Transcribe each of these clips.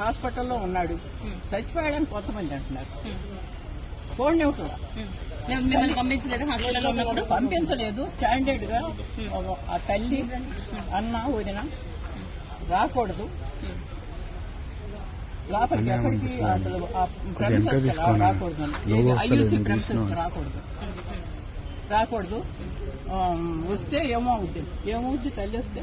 హాస్పిటల్లో ఉన్నాడు. చచ్చిపోయాడని కొంతమంది అంటున్నారు. మేము మిమ్మల్ని పంపించలేదు స్టాండర్డ్గా ఆ తల్లి అన్న వదిన రాకూడదు. లోపలికి ఎక్కడికి రాకూడదు రాకూడదు. రాకూడదు. వస్తే ఏమో అవుద్ది ఏమవుద్ది? తల్లి వస్తే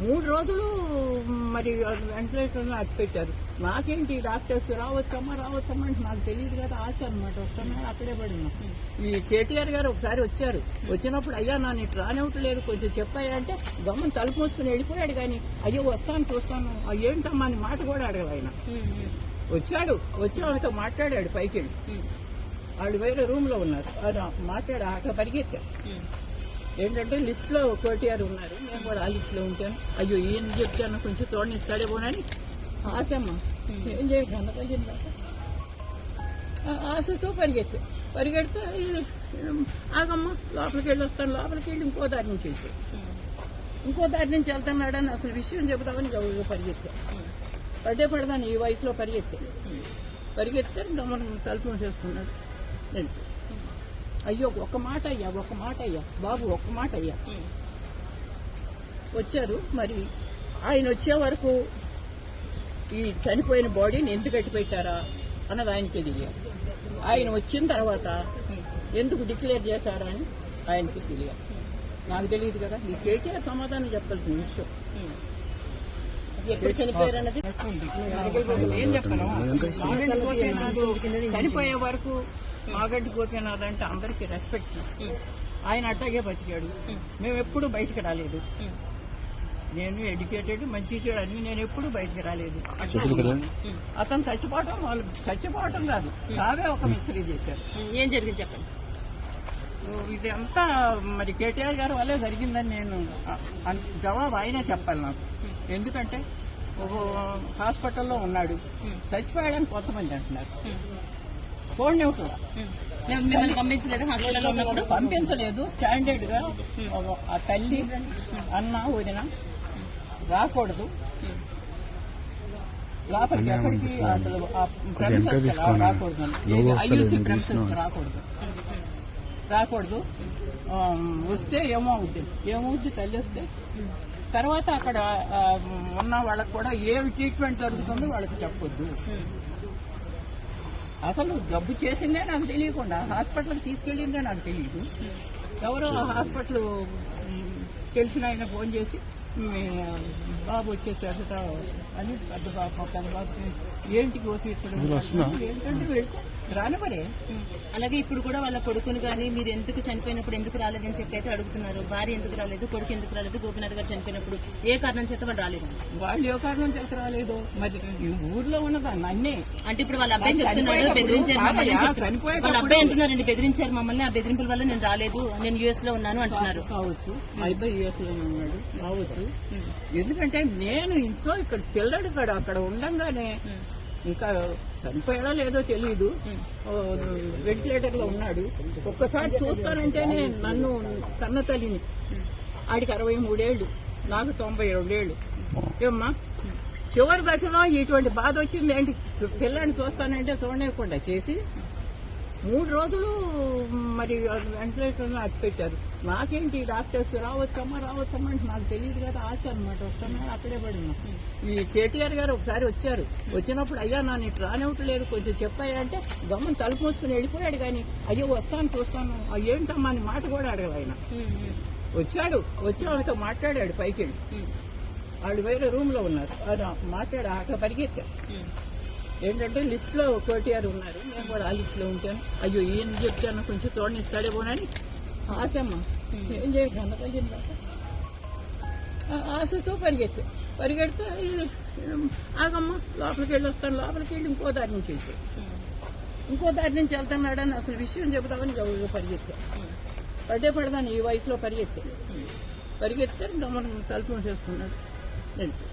మూడు రోజులు మరి వెంటిలేటర్లో అట్టు పెట్టారు నాకేంటి డాక్టర్స్ రావచ్చమ్మా రావచ్చమ్మా అంటే నాకు తెలియదు కదా ఆశ అనమాట వస్తున్నాడు అక్కడే పడినా ఈ కేటీఆర్ గారు ఒకసారి వచ్చారు. వచ్చినప్పుడు అయ్యా నన్ను ఇటు రానివ్వట్లేదు కొంచెం చెప్పాయంటే గమ్మని తలుపు మూసుకుని వెళ్ళిపోయాడు కానీ అయ్యో వస్తాను చూస్తాను. ఏంటమ్మా అని మాట కూడా అడగదు ఆయన. వచ్చాడు. వచ్చి ఆమెతో మాట్లాడాడు పైకి వెళ్ళి వాళ్ళు వేరే రూమ్లో ఉన్నారు మాట్లాడు మాట్లాడి అక్కడ పరిగెత్తారు. ఏంటంటే లిఫ్ట్లో కోటిఆర్ ఉన్నారు. నేను కూడా ఆ లిఫ్ట్లో ఉంటాను అయ్యో ఏం చెప్తాను కొంచెం చూడండి ఇస్తాడే పోనని ఆశమ్మ. ఏం చేయాలి అన్న ఆశతో పరిగెత్తే పరిగెడితే ఆగమ్మ లోపలికి వెళ్ళి వస్తాను. లోపలికి వెళ్ళి ఇంకో దారి నుంచి వెళ్తే. ఇంకో దారి నుంచి వెళ్తున్నాడని అసలు విషయం చెబుతామని గౌరవ పరిగెత్తా. పడే పడదాను ఈ వయసులో పరిగెత్తే. పరిగెత్తే గమనం తలుపు మూసేసుకున్నాడు. వెళ్ళిపోయాడు. అయ్యో ఒక్క మాట అయ్యా ఒక్క మాట అయ్యా బాబు ఒక్క మాట అయ్యా. వచ్చారు మరి ఆయన వచ్చే వరకు ఈ చనిపోయిన బాడీని ఎందుకు కట్టి పెట్టారా అన్నది ఆయనకి తెలియదు ఆయన వచ్చిన తర్వాత ఎందుకు డిక్లేర్ చేశారా అని ఆయనకి తెలియదు నాకు తెలియదు కదా ఈ కేటీఆర్ సమాధానం చెప్పాల్సిన విషయం. ఎప్పుడు చనిపోయారు అన్నది? ఏం చెప్పను చనిపోయే వరకు మాగంటి గోపీనాథ్ అంటే అందరికి రెస్పెక్ట్ ఆయన అట్టాగే బతికాడు. మేము ఎప్పుడు బయటికి రాలేదు. నేను ఎడ్యుకేటెడ్ మంచి చెడు అన్ని నేను ఎప్పుడు బయటికి రాలేదు. అట్లా అతను చచ్చిపోవటం వాళ్ళు చచ్చిపోవటం కాదు. చావే ఒక మిస్టరీ చేశారు. ఏం జరిగింది చెప్పండి. ఇది అంతా మరి కేటీఆర్ గారి వల్లే జరిగిందని నేను అన్- జవాబు ఆయనే చెప్పాలి నాకు. ఎందుకంటే ఒక హాస్పిటల్లో ఉన్నాడు. చచ్చిపోయాడని కొంతమంది అంటున్నారు. మేము. మిమ్మల్ని పంపించలేదు హాస్పిటల్లో ఉన్నప్పుడు? పంపించలేదు. స్టాండర్డ్గా ఆ తల్లి అన్న వదిన రాకూడదు. లోపలికి ఎక్కడికి రాకూడదు. రాకూడదు. రాకూడదు. వస్తే ఏమో అవుద్ది. ఏమవుద్ది తల్లి వస్తే. తర్వాత అక్కడ ఉన్న వాళ్ళకి కూడా ఏమి ట్రీట్మెంట్ జరుగుతుందో వాళ్ళకి చెప్పొద్దు. అసలు జబ్బు చేసిందే నాకు తెలియకుండా హాస్పిటల్కి తీసుకెళ్ళిందే నాకు తెలియదు ఎవరో హాస్పిటల్ తెలిసిన ఆయన ఫోన్ చేసి బాబు వచ్చేసాడట అని పెద్ద బాబు పెద్ద బాబు ఏంటి గోపి ఇక్కడ? ఏంటంటే వెళ్తే రానివరే. అలాగే ఇప్పుడు కూడా వాళ్ళ కొడుకుని కానీ మీరు ఎందుకు చనిపోయినప్పుడు ఎందుకు రాలేదని చెప్పి అయితే అడుగుతున్నారు. భార్య ఎందుకు రాలేదు కొడుకు ఎందుకు రాలేదు గోపినాథ్ గారు చనిపోయినప్పుడు ఏ కారణం చేత వాళ్ళు రాలేదు? వాళ్ళు ఏ కారణం చేత రాలేదు? మరి ఊర్లో ఉన్నదాన్ని అన్నే అంటే ఇప్పుడు వాళ్ళ అబ్బాయి చెప్తున్నాడు బెదిరించారు వాళ్ళ అబ్బాయి అంటున్నారండి బెదిరించారు మమ్మల్ని ఆ బెదిరింపుల వల్ల నేను రాలేదు నేను యుఎస్లో ఉన్నాను అంటున్నారు. కావచ్చు అయిపోయి యుఎస్లో ఉన్నాడు కావచ్చు. ఎందుకంటే నేను ఇంట్లో ఇక్కడ పిల్లడు కాడ అక్కడ ఉండంగానే ఇంకా చనిపోయాడో లేదో తెలియదు వెంటిలేటర్లో ఉన్నాడు. ఒక్కసారి చూస్తానంటేనే నన్ను కన్న తల్లిని. ఆడికి అరవై మూడేళ్ళు నాకు తొంభై రెండేళ్ళు ఏమ్మా? చివరి దశలో ఇటువంటి బాధ వచ్చింది ఏంటి పిల్లాన్ని చూస్తానంటే చూడలేకుండా చేసి మూడు రోజులు మరి వెంటిలేటర్లో అట్టు పెట్టారు నాకేంటి డాక్టర్స్ రావచ్చమ్మా రావచ్చమ్మా అంటే నాకు తెలియదు కదా ఆశ అనమాట వస్తున్నాను అక్కడే పడినా ఈ కేటీఆర్ గారు ఒకసారి వచ్చారు. వచ్చినప్పుడు అయ్యా నా నీకు రానివ్వట్లేదు కొంచెం చెప్పాయంటే గమ్మం తలుపు మూసుకుని వెళ్ళిపోయాడు కానీ అయ్యో వస్తాను చూస్తాను. ఏంటమ్మా అని మాట కూడా అడగదు ఆయన. వచ్చాడు. వచ్చి వాళ్ళతో మాట్లాడాడు పైకి వెళ్ళి వాళ్ళు వేరే రూమ్లో ఉన్నారు. మాట్లాడు మాట్లాడి అక్కడ పరిగెత్తారు. ఏంటంటే లిస్ట్లో కోటిఆర్ ఉన్నారు. నేను కూడా ఆ లిస్ట్లో ఉంటాను అయ్యో ఏం చెప్తాను కొంచెం చూడండి ఇస్తాడే పోనని ఆశమ్మ. ఏం చేయ అన్న ఆశతో పరిగెత్తా. పరిగెడితే ఆగమ్మ లోపలికి వెళ్ళి వస్తాను. లోపలికి వెళ్ళి ఇంకో దారి నుంచి వెళ్ళిపోయి ఇంకో దారి నుంచి వెళ్తున్నాడని అసలు విషయం చెబుతామని గౌరవ పరిగెత్తా. పడే పడదాను ఈ వయసులో పరిగెత్తా. పరిగెత్తే గమనం తలుపు చేసుకున్నాడు వెళ్ళిపోయి